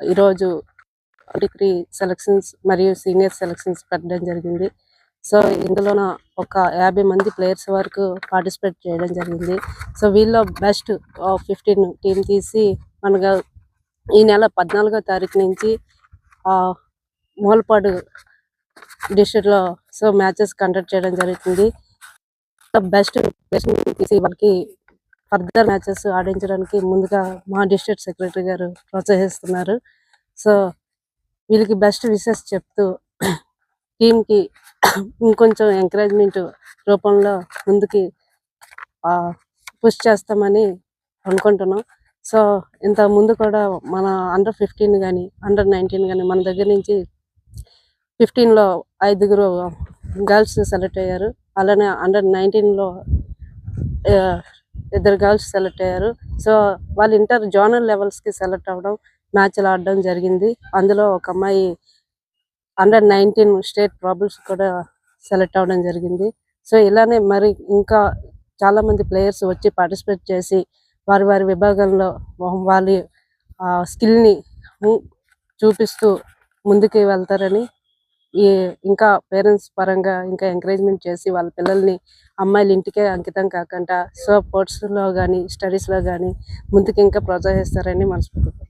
ఈరోజు degree selections మరియు senior selections పెట్టడం జరిగింది. సో ఇందులోన ఒక యాభై మంది ప్లేయర్స్ వరకు పార్టిసిపేట్ చేయడం జరిగింది. సో వీళ్ళలో బెస్ట్ ఫిఫ్టీన్ టీం తీసి మనగా ఈ నెల పద్నాలుగో తారీఖు నుంచి ఆ, మూలపాడు డిస్ట్రిక్ట్లో సో మ్యాచెస్ కండక్ట్ చేయడం జరుగుతుంది. బెస్ట్ తీసి వాళ్ళకి ఫర్దర్ మ్యాచెస్ ఆడించడానికి ముందుగా మా డిస్ట్రిక్ట్ సెక్రటరీ గారు ప్రోత్సహిస్తున్నారు. సో వీళ్ళకి బెస్ట్ విషెస్ చెప్తూ టీంకి కి ఇంకొంచెం ఎంకరేజ్మెంట్ రూపంలో ముందుకి పుష్ చేస్తామని అనుకుంటున్నాం. సో ఇంత ముందు కూడా మన అండర్ ఫిఫ్టీన్ కానీ అండర్ నైన్టీన్ కానీ మన దగ్గర నుంచి 15 లో ఐదుగురు గర్ల్స్ సెలెక్ట్ అయ్యారు. అలానే అండర్ నైన్టీన్లో ఇద్దరు గర్ల్స్ సెలెక్ట్ అయ్యారు. సో వాళ్ళు ఇంటర్ జోనల్ లెవెల్స్కి సెలెక్ట్ అవ్వడం మ్యాచ్లు ఆడడం జరిగింది. అందులో ఒక అమ్మాయి అండర్ నైన్టీన్ స్టేట్ ప్రాబ్లమ్స్ కూడా సెలెక్ట్ అవ్వడం జరిగింది. సో ఇలానే మరి ఇంకా చాలామంది ప్లేయర్స్ వచ్చి పార్టిసిపేట్ చేసి వారి వారి విభాగంలో వాళ్ళ స్కిల్ని చూపిస్తూ ముందుకు వెళ్తారని ఈ ఇంకా పేరెంట్స్ పరంగా ఇంకా ఎంకరేజ్మెంట్ చేసి వాళ్ళ పిల్లల్ని అమ్మాయిలు ఇంటికే అంకితం కాకుండా సో స్పోర్ట్స్లో కానీ స్టడీస్లో కానీ ముందుకు ఇంకా ప్రోత్సహిస్తారని మనస్ఫూర్తిగా